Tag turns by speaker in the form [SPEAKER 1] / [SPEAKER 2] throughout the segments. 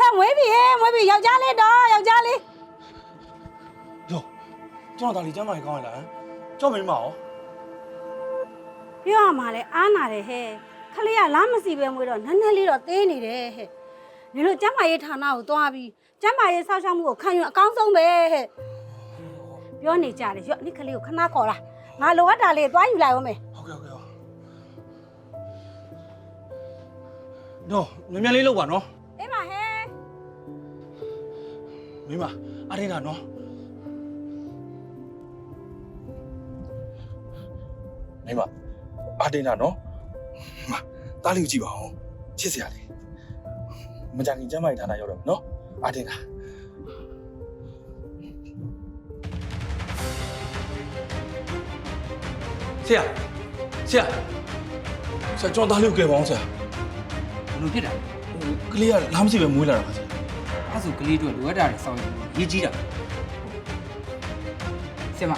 [SPEAKER 1] ဟဲ့မွေးပြီဟဲ့မွေးပြီယောက်ျားလေးတော့ယောက်ျားလေး
[SPEAKER 2] ယောကျွန်တော်ဒါလေးကျမ်းမာရေးကောင်းရလားဟမ်ကြောက်မင်းမအောင်
[SPEAKER 1] ပြောရမှာလဲအားနာတယ်ဟဲ့ခလေးကလားမစီပဲမွေးတော့နည်းနည်းလေးတော့သေးနေတယ်ဟဲ့နေလို့ကျမ်းမာရေးဌာနကိုသွားပြီးကျမ်းမာရေးစောင့်ရှောက်မှုကိုခံယူအကောင်းဆုံးပဲဟဲ့ပြောနေကြတယ်ရော့နိခလေးကိုခဏခေါ်လာငါလိုအပ်တာလေးသွားယူလိုက်အောင်မယ်
[SPEAKER 2] ဟုတ်ကဲ့ဟုတ်ကဲ့တော့မြန်မြန်လေးလောက်ပါနော်
[SPEAKER 1] အေးပါဟဲ့
[SPEAKER 2] မင်းမအရင်ကနော်မင်းမအတင်တာနော်မတားလေးကိုကြည့်ပါဦးချစ်စရာလေးမကြခင်ကျမ်းမာရေးဌာနရောက်တော့နော်အတင်တာဆရာဆရာဆရာကျွန်တော်တားလေးကိုကယ်ပါအောင်ဆရာ
[SPEAKER 3] ဘလို့ဖြစ်တာ
[SPEAKER 2] ဟိုကလေးကလားမရှိပဲမွေးလာတာပါဆရာ
[SPEAKER 3] အဲ့ဆိုကလေးတို့လိုအပ်တာတွေစောင့်ရရေးကြီးတာဆင်မ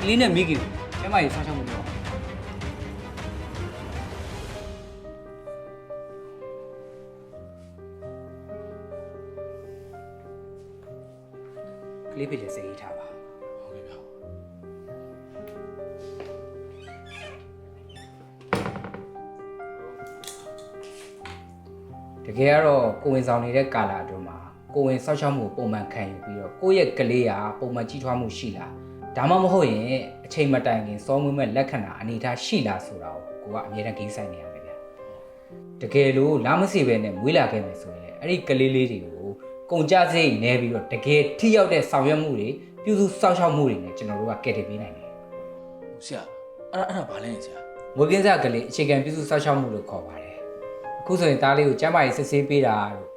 [SPEAKER 3] ကလေးနဲ့မိခင်ကျမကြီးဆောင်းချောင်းမှုလုပ်ကလေးဖြစ်လေစိတ်ထားပါ တကယ်ကတော့ကိုဝင်ဆောင်နေတဲ့ကာလာအတွင်းမှာကိုဝင်ဆောက်ရှောက်မှုကိုပုံမှန်ခံယူပြီးတော့ကိုယ့်ရဲ့ကလေးကပုံမှန်ကြီးထွားမှုရှိလားဒါမှမဟုတ်ရင်အချိန်မတိုင်ခင်စောမွေးမဲ့လက္ခဏာအနေအထားရှိလားဆိုတာကိုကိုကအမြဲတမ်းဂိမ်းဆိုင်နေရမယ်ဗျာတကယ်လို့လာမစီပဲနဲ့မွေးလာခဲ့မယ်ဆိုရင်အဲ့ဒီကလေးလေးတွေကိုကုန်ကြစိတ်နဲပြီးတော့တကယ်ထိရောက်တဲ့ဆောင်ရွက်မှုတွေပြုစုစောင့်ရှောက်မှုတွေနဲ့ကျွန်တော်တို့ကကယ်တင်ပေးနိုင်တယ်
[SPEAKER 2] ဆရာအဲ့ဒါအဲ့ဒါဘာလဲဆရာ
[SPEAKER 3] မွေးကင်းစကလေးအခြေခံပြုစုစောင့်ရှောက်မှုလို့ခေါ်ပါတယ် အခုဆိုရင်သားလေးကိုကျန်းမာရေးစစ်ဆေးပေးတာတို့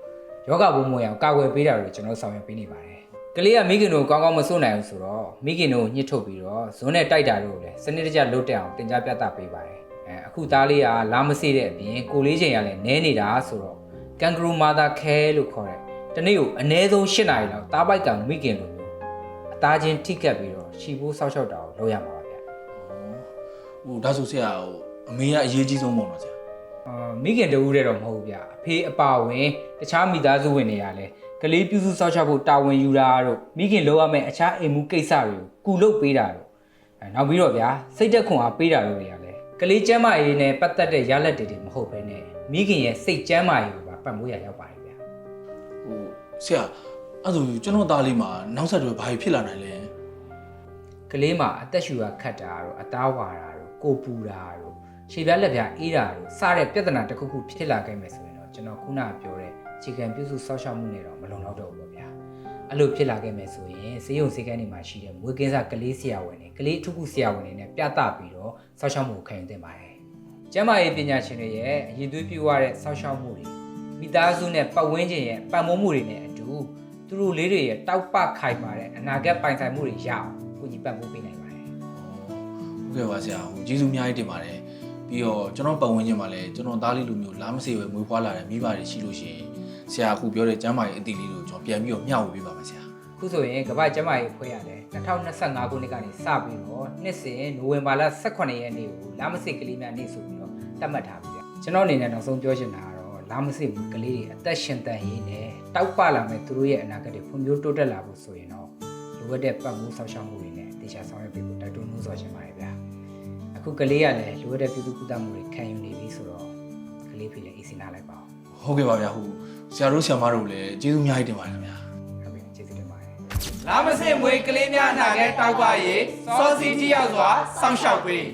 [SPEAKER 3] ယောဂဘုံမွေအောင်ကာကွယ်ပေးတာတို့ကျွန်တော်တို့ဆောင်ရွက်ပေးနေပါတယ်ကလေးကမိခင်တို့ကောင်းကောင်းမစွနိုင်ဘူးဆိုတော့မိခင်တို့ညှစ်ထုတ်ပြီးတော့ဇွန်းနဲ့တိုက်တာတို့ကိုလည်းစနစ်တကျလုပ်တက်အောင်တင် जा ပြသပေးပါတယ်အဲအခုသားလေးကလာမစေးတဲ့အပြင်ကိုလေးချိန်ကလည်းနဲနေတာဆိုတော့ကန်ဂရူမာသာခဲလို့ခေါ်တဲ့တနေ့ကိုအနည်းဆုံး၈နာရီလောက်သားပိုက်ကမိခင်လိုမျိုးအသားချင်းထိကပ်ပြီးတော့ခြိဖို့ဆောက်ရှောက်တာကိုလုပ်ရမှာပါဗျ
[SPEAKER 2] ဟိုဒါဆိုဆရာဟိုအမေကအရေးကြီးဆုံးပေါ့နော်ဆရာ
[SPEAKER 3] အာ မိခင်တဦးတည်းတော့မဟုတ်ဘူးဗျအဖေအပါဝင်တခြားမိသားစုဝင်တွေကလည်းကလေးပြုစုစောင့်ရှောက်ဖို့တာဝန်ယူတာတို့မိခင်လုပ်ရမယ့်အခြားအိမ်မှုကိစ္စတွေကိုကုလုပ်ပေးတာတို့အဲနောက်ပြီးတော့ဗျာစိတ်သက်ခွန်အားပေးတာတို့တွေကလည်းကလေးကျမ်းမာရေးနဲ့ပတ်သက်တဲ့ရလက်တွေတွေမဟုတ်ဘဲနဲ့မိခင်ရဲ့စိတ်ကျမ်းမာရေးကိုပါပတ်မိုးရရောက်ပါတယ်ဗျာ
[SPEAKER 2] ဟိုဆရာအဲ့ဆိုကျွန်တော်သားလေးမှာနောက်ဆက်တွဲဘာဖြစ်လာနိုင်လဲ
[SPEAKER 3] ကလေးမှာအသက်ရှူရခတ်တာတို့အသားဝါတာတို့ကိုပူတာတို့ ခြေပြားလက်ပြားအေးတာတို့စတဲ့ပြဿနာတစ်ခုခုဖြစ်လာခဲ့မယ်ဆိုရင်တော့ကျွန်တော်ခုနကပြောတဲ့ခြေကံပြုစုစောင့်ရှောက်မှုနဲ့တော့မလုံလောက်တော့ဘူးပေါ့ဗျာအဲ့လိုဖြစ်လာခဲ့မယ်ဆိုရင်ဈေးရုံဈေးကန်းတွေမှာရှိတဲ့မွေးကင်းစားကလေးဆရာဝန်တွေကလေးအထုခုဆရာဝန်တွေနဲ့ပြသပြီးတော့စောင့်ရှောက်မှုကိုခံယူသင့်ပါတယ်ကျန်းမာရေးပညာရှင်တွေရဲ့အရင်သွေးပြည့်ဝတဲ့စောင့်ရှောက်မှုတွေမိသားစုနဲ့ပတ်ဝန်းကျင်ရဲ့ပံ့ပိုးမှုတွေနဲ့အတူသူတို့လေးတွေရဲ့တောက်ပခိုင်မာတဲ့အနာဂတ်ပိုင်ဆိုင်မှုတွေရအောင်ကိုကြီးပံ့ပိုးပေးနိုင်ပါတယ်
[SPEAKER 2] ဟုတ်ကဲ့ပါဆရာဟိုကျေးဇူးအများကြီးတင်ပါတယ် ပြီးတော့ကျွန်တော်ပတ်ဝန်းကျင်မှာလည်းကျွန်တော်သားလေးလိုမျိုးလားမစေပဲမွေးဖွားလာတဲ့မိဘတွေရှိလို့ရှိရင်ဆရာအခုပြောတဲ့ကျမ်းမာရေးအတီလေးကိုကျွန်တော်ပြန်ပြီးတော့မျှဝေပေးပါမယ်ဆရာ
[SPEAKER 3] ခုဆိုရင်ကမ္ဘာ့ကျန်းမာရေးအဖွဲ့ရတယ်2025ခုနှစ်ကနေစပြီးတော့နှစ်စဉ်နိုဝင်ဘာလ18ရက်နေ့ကိုလာမစစ်ကလေးများနေ့ဆိုပြီးတော့သတ်မှတ်ထားပြီဗျကျွန်တော်အနေနဲ့နောက်ဆုံးပြောချင်တာကတော့လာမစစ်ကလေးတွေအသက်ရှင်တန်ရေးနဲ့တောက်ပလာမဲ့သူတို့ရဲ့အနာဂတ်တွေဖွံ့ဖြိုးတိုးတက်လာဖို့ဆိုရင်တော့လိုအပ်တဲ့ပတ်မှုဆောက်ရှောက်မှုတွေနဲ့တေချာဆောင်ရွက်ပေးဖို့တိုက်တွန်းနှိုးဆော်ချင်ပါတယ်ဗျာ အခုကလေးကလည်းလိုအပ်တဲ့ပြုစုကုသမှုတွေခံယူနေပြီဆိုတော့ကလေးဖေလည်းအေးစင်လာလိုက်ပါဦး
[SPEAKER 2] ဟုတ်ကဲ့ပါဗျာဟိုဆရာတို့ဆရာမတို့လည်းကျေးဇူးအများကြီးတင်ပါတယ်ခင်ဗျာ
[SPEAKER 3] ဟုတ်ပြီကျေးဇူးတင်ပါတယ်
[SPEAKER 4] လာမစင်မွေကလေးများနာခဲ့တောက်ပါရေစောစီတီရောက်စွာစောင့်ရှောက်ပေး